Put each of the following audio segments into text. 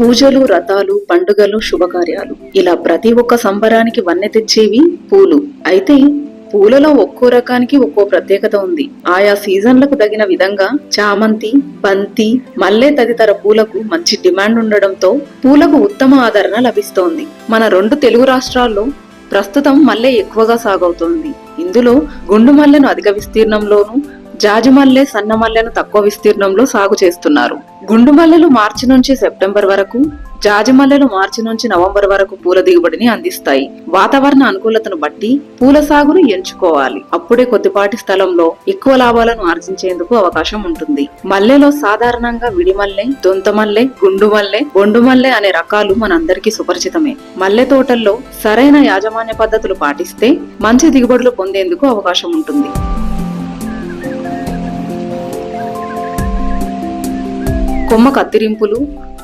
పూజలు రథాలు పండుగలు శుభకార్యాలు. ఇలా ప్రతి ఒక్క సంబరానికి వన్నె తెచ్చేవి పూలు. అయితే పూలలో ఒక్కో రకానికి ఒక్కో ప్రత్యేకత ఉంది. ఆయా సీజన్లకు తగిన విధంగా చామంతి బంతి మల్లె తదితర పూలకు మంచి డిమాండ్ ఉండడంతో పూలకు ఉత్తమ ఆదరణ లభిస్తోంది. మన రెండు తెలుగు రాష్ట్రాల్లో ప్రస్తుతం మల్లె ఎక్కువగా సాగవుతోంది. ఇందులో గుండు మల్లెను అధిక విస్తీర్ణంలోనూ జాజిమల్లె సన్నమల్లెను తక్కువ విస్తీర్ణంలో సాగు చేస్తున్నారు. గుండుమల్లెలు మార్చి నుంచి సెప్టెంబర్ వరకు జాజిమల్లెలు మార్చి నుంచి నవంబర్ వరకు పూల దిగుబడిని అందిస్తాయి. వాతావరణ అనుకూలతను బట్టి పూల సాగును ఎంచుకోవాలి. అప్పుడే కొద్దిపాటి స్థలంలో ఎక్కువ లాభాలను ఆర్జించేందుకు అవకాశం ఉంటుంది. మల్లెలో సాధారణంగా విడిమల్లె దొంతమల్లె గుండుమల్లె బొండుమల్లె అనే రకాలు మనందరికీ సుపరిచితమే. మల్లె తోటల్లో సరైన యాజమాన్య పద్ధతులు పాటిస్తే మంచి దిగుబడులు పొందేందుకు అవకాశం ఉంటుంది. కొమ్మ కత్తిరింపులు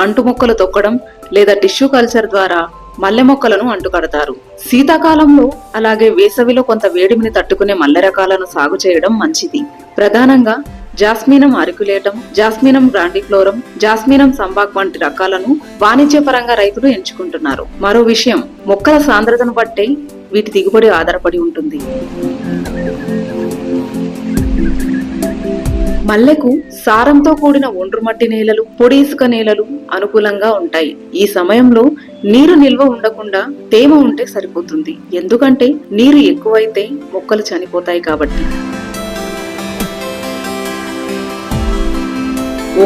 అంటు మొక్కలు తొక్కడం లేదా టిష్యూ కల్చర్ ద్వారా మల్లె మొక్కలను అంటుకడతారు. శీతాకాలంలో అలాగే వేసవిలో కొంత వేడిమిని తట్టుకునే మల్లె రకాలను సాగు చేయడం మంచిది. ప్రధానంగా జాస్మినం ఆరికులేటం జాస్మినం గ్రాండిఫ్లోరం జాస్మినం సంబాక్ వంటి రకాలను వాణిజ్యపరంగా రైతులు ఎంచుకుంటున్నారు. మరో విషయం మొక్కల సాంద్రతను బట్టే వీటి దిగుబడి ఆధారపడి ఉంటుంది. మల్లెకు సారంతో కూడిన ఒండ్రుమట్టి నేలలు పొడి ఇసుక నేలలు అనుకూలంగా ఉంటాయి. ఈ సమయంలో నీరు నిల్వ ఉండకుండా తేమ ఉంటే సరిపోతుంది. ఎందుకంటే నీరు ఎక్కువైతే మొక్కలు చనిపోతాయి కాబట్టి.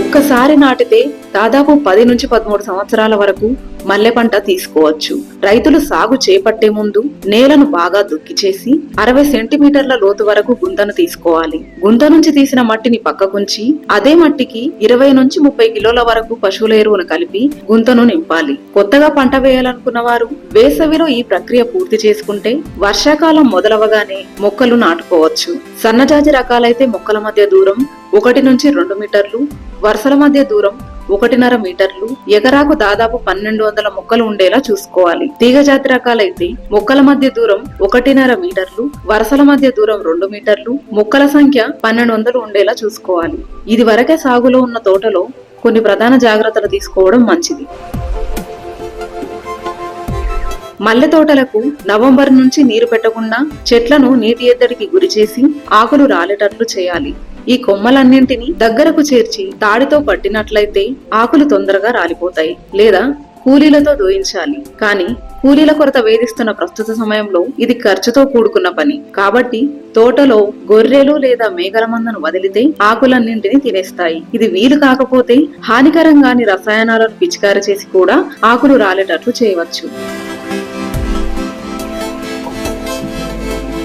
ఒక్కసారి నాటితే దాదాపు పది నుంచి పదమూడు సంవత్సరాల వరకు మల్లె పంట తీసుకోవచ్చు. రైతులు సాగు చేపట్టే ముందు నేలను బాగా దుక్కి చేసి అరవై సెంటీమీటర్ల లోతు వరకు గుంతను తీసుకోవాలి. గుంత నుంచి తీసిన మట్టిని పక్కకుంచి అదే మట్టికి ఇరవై నుంచి ముప్పై కిలోల వరకు పశువుల ఎరువును కలిపి గుంతను నింపాలి. కొత్తగా పంట వేయాలనుకున్న వారు వేసవిలో ఈ ప్రక్రియ పూర్తి చేసుకుంటే వర్షాకాలం మొదలవగానే మొక్కలు నాటుకోవచ్చు. సన్నజాజి రకాలైతే మొక్కల మధ్య దూరం ఒకటి నుంచి రెండు మీటర్లు వరుసల మధ్య దూరం ఒకటిన్నర మీటర్లు ఎకరాకు దాదాపు పన్నెండు వందల మొక్కలు ఉండేలా చూసుకోవాలి. తీగజాతి రకాలైతే మొక్కల మధ్య దూరం ఒకటిన్నర మీటర్లు వరసల మధ్య దూరం రెండు మీటర్లు మొక్కల సంఖ్య పన్నెండు వందలు ఉండేలా చూసుకోవాలి. ఇది వరకే సాగులో ఉన్న తోటలో కొన్ని ప్రధాన జాగ్రత్తలు తీసుకోవడం మంచిది. మల్లె తోటలకు నవంబర్ నుంచి నీరు పెట్టకుండా చెట్లను నీటి ఎద్దడికి గురిచేసి ఆకులు రాలేటట్లు చేయాలి. ఈ కొమ్మలన్నింటినీ దగ్గరకు చేర్చి తాడితో పట్టినట్లయితే ఆకులు తొందరగా రాలిపోతాయి లేదా కూలీలతో దోయించాలి. కానీ కూలీల కొరత వేధిస్తున్న ప్రస్తుత సమయంలో ఇది ఖర్చుతో కూడుకున్న పని. కాబట్టి తోటలో గొర్రెలు లేదా మేకల మందను వదిలితే ఆకులన్నింటినీ తినేస్తాయి. ఇది వీలు కాకపోతే హానికరంగాని రసాయనాలను పిచికారి చేసి కూడా ఆకులు రాలేటట్లు చేయవచ్చు.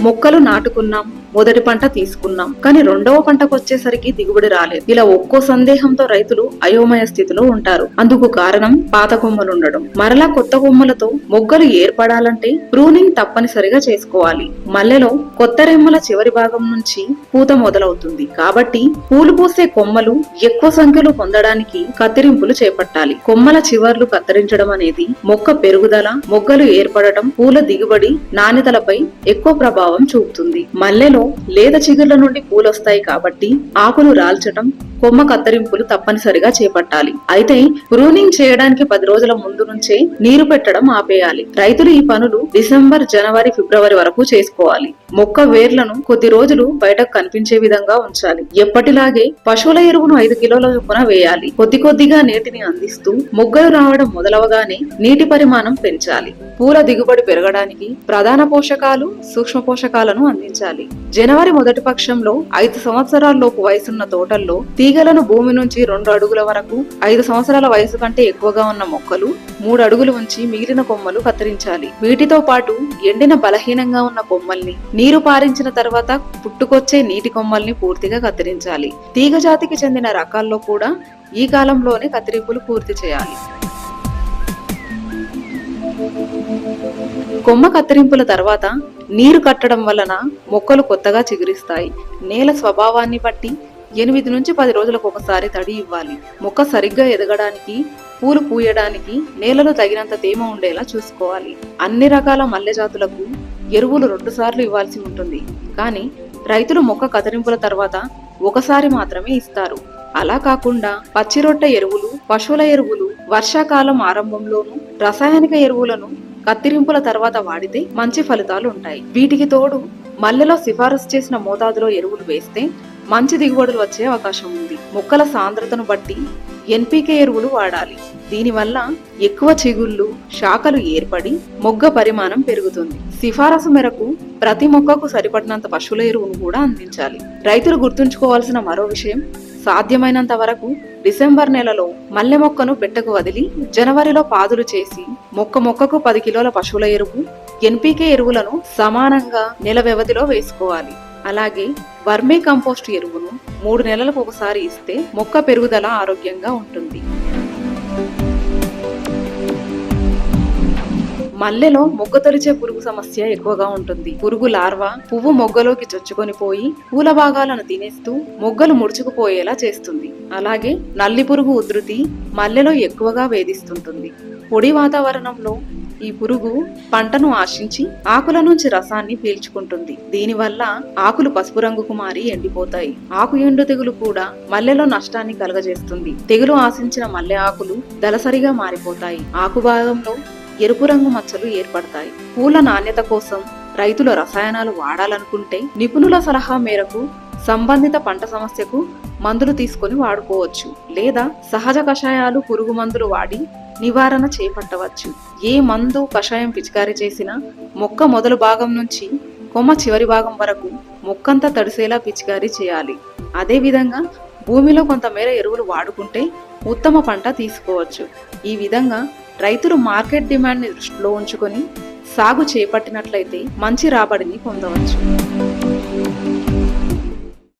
మొక్కలు నాటుకున్నాం. మొదటి పంట తీసుకున్నాం. కానీ రెండవ పంటకు వచ్చేసరికి దిగుబడి రాలేదు. ఇలా ఒక్కో సందేహంతో రైతులు అయోమయ స్థితిలో ఉంటారు. అందుకు కారణం పాత కొమ్మలు ఉండడం. మరలా కొత్త కొమ్మలతో మొగ్గలు ఏర్పడాలంటే ప్రూనింగ్ తప్పనిసరిగా చేసుకోవాలి. మల్లెలో కొత్త రెమ్మల చివరి భాగం నుంచి పూత మొదలవుతుంది. కాబట్టి పూలు పూసే కొమ్మలు ఎక్కువ సంఖ్యలో పొందడానికి కత్తిరింపులు చేపట్టాలి. కొమ్మల చివర్లు కత్తిరించడం అనేది మొక్క పెరుగుదల మొగ్గలు ఏర్పడటం పూల దిగుబడి నాణ్యతలపై ఎక్కువ ప్రభావం చూపుతుంది. మల్లెలో లేత చిగుర్ల నుండి పూలొస్తాయి కాబట్టి ఆకులు రాల్చటం కొమ్మ కత్తిరింపులు తప్పనిసరిగా చేపట్టాలి. అయితే ప్రూనింగ్ చేయడానికి పది రోజుల ముందు నుంచే నీరు పెట్టడం ఆపేయాలి. రైతులు ఈ పనులు డిసెంబర్ జనవరి ఫిబ్రవరి వరకు చేసుకోవాలి. మొక్క వేర్లను కొద్ది రోజులు బయటకు కనిపించే విధంగా ఉంచాలి. ఎప్పటిలాగే పశువుల ఎరువును ఐదు కిలోల చొప్పున వేయాలి. కొద్ది కొద్దిగా నీటిని అందిస్తూ మొగ్గలు రావడం మొదలవగానే నీటి పరిమాణం పెంచాలి. పూల దిగుబడి పెరగడానికి ప్రధాన పోషకాలు సూక్ష్మ పోషకాలను అందించాలి. జనవరి మొదటి పక్షంలో ఐదు సంవత్సరాల లోపు వయసున్న తోటల్లో తీగ తీగలను భూమి నుంచి రెండు అడుగుల వరకు ఐదు సంవత్సరాల వయసు కంటే ఎక్కువగా ఉన్న మొక్కలు మూడు అడుగులు ఉంచి మిగిలిన కొమ్మలు కత్తిరించాలి. వీటితో పాటు ఎండిన బలహీనంగా ఉన్న కొమ్మల్ని నీరు పారించిన తర్వాత పుట్టుకొచ్చే నీటి కొమ్మల్ని పూర్తిగా కత్తిరించాలి. తీగ జాతికి చెందిన రకాల్లో కూడా ఈ కాలంలోనే కత్తిరింపులు పూర్తి చేయాలి. కొమ్మ కత్తిరింపుల తర్వాత నీరు కట్టడం వలన మొక్కలు కొత్తగా చిగురిస్తాయి. నేల స్వభావాన్ని బట్టి ఎనిమిది నుంచి పది రోజులకు ఒకసారి తడి ఇవ్వాలి. మొక్క సరిగ్గా ఎదగడానికి పూలు పూయడానికి నేలలో తగినంత తేమ ఉండేలా చూసుకోవాలి. అన్ని రకాల మల్లె జాతులకు ఎరువులు రెండు సార్లు ఇవ్వాల్సి ఉంటుంది. కానీ రైతులు మొక్క కదిరింపుల తర్వాత ఒకసారి మాత్రమే ఇస్తారు. అలా కాకుండా పచ్చిరొట్ట ఎరువులు పశువుల ఎరువులు వర్షాకాలం ఆరంభంలోనూ రసాయనిక ఎరువులను కత్తిరింపుల తర్వాత వాడితే మంచి ఫలితాలు ఉంటాయి. వీటికి తోడు మల్లెలో సిఫారసు చేసిన మోతాదులో ఎరువులు వేస్తే మంచి దిగుబడులు వచ్చే అవకాశం ఉంది. మొక్కల సాంద్రతను బట్టి ఎన్పికే ఎరువులు వాడాలి. దీనివల్ల ఎక్కువ చిగుళ్ళు శాఖలు ఏర్పడి మొగ్గ పరిమాణం పెరుగుతుంది. సిఫారసు మేరకు ప్రతి మొక్కకు సరిపడినంత పశువుల ఎరువును కూడా అందించాలి. రైతులు గుర్తుంచుకోవాల్సిన మరో విషయం సాధ్యమైనంత వరకు డిసెంబర్ నెలలో మల్లె మొక్కను బిట్టకు వదిలి జనవరిలో పాదులు చేసి మొక్క మొక్కకు పది కిలోల పశువుల ఎరువు ఎన్పికే ఎరువులను సమానంగా నెల వ్యవధిలో వేసుకోవాలి. అలాగే వర్మీ కంపోస్ట్ ఎరువును మూడు నెలలకు ఒకసారి ఇస్తే మొక్క పెరుగుదల ఆరోగ్యంగా ఉంటుంది. మల్లెలో మొగ్గ తొలిచే పురుగు సమస్య ఎక్కువగా ఉంటుంది. పురుగు లార్వా పువ్వు మొగ్గలోకి చొచ్చుకొని పోయి పూల భాగాలను తినేస్తూ మొగ్గలు ముడుచుకుపోయేలా చేస్తుంది. అలాగే నల్లి పురుగు ఉధృతి మల్లెలో ఎక్కువగా వేధిస్తుంటుంది. పొడి వాతావరణంలో ఈ పురుగు పంటను ఆశించి ఆకుల నుంచి రసాన్ని పీల్చుకుంటుంది. దీనివల్ల ఆకులు పసుపు రంగుకు మారి ఎండిపోతాయి. ఆకు ఎండు తెగులు కూడా మల్లెలో నష్టాన్ని కలగజేస్తుంది. తెగులు ఆశించిన మల్లె ఆకులు దళసరిగా మారిపోతాయి. ఆకు భాగంలో ఎరుపు రంగు మచ్చలు ఏర్పడతాయి. పూల నాణ్యత కోసం రైతులు రసాయనాలు వాడాలనుకుంటే నిపుణుల సలహా మేరకు సంబంధిత పంట సమస్యకు మందులు తీసుకొని వాడుకోవచ్చు. లేదా సహజ కషాయాలు పురుగు మందులు వాడి నివారణ చేపట్టవచ్చు. ఏ మందు కషాయం పిచికారీ చేసినా మొక్క మొదలు భాగం నుంచి కొమ్మ చివరి భాగం వరకు మొక్కంతా తడిసేలా పిచికారీ చేయాలి. అదేవిధంగా భూమిలో కొంతమేర ఎరువులు వాడుకుంటే ఉత్తమ పంట తీసుకోవచ్చు. ఈ విధంగా రైతులు మార్కెట్ డిమాండ్ని దృష్టిలో ఉంచుకొని సాగు చేపట్టినట్లయితే మంచి రాబడిని పొందవచ్చు.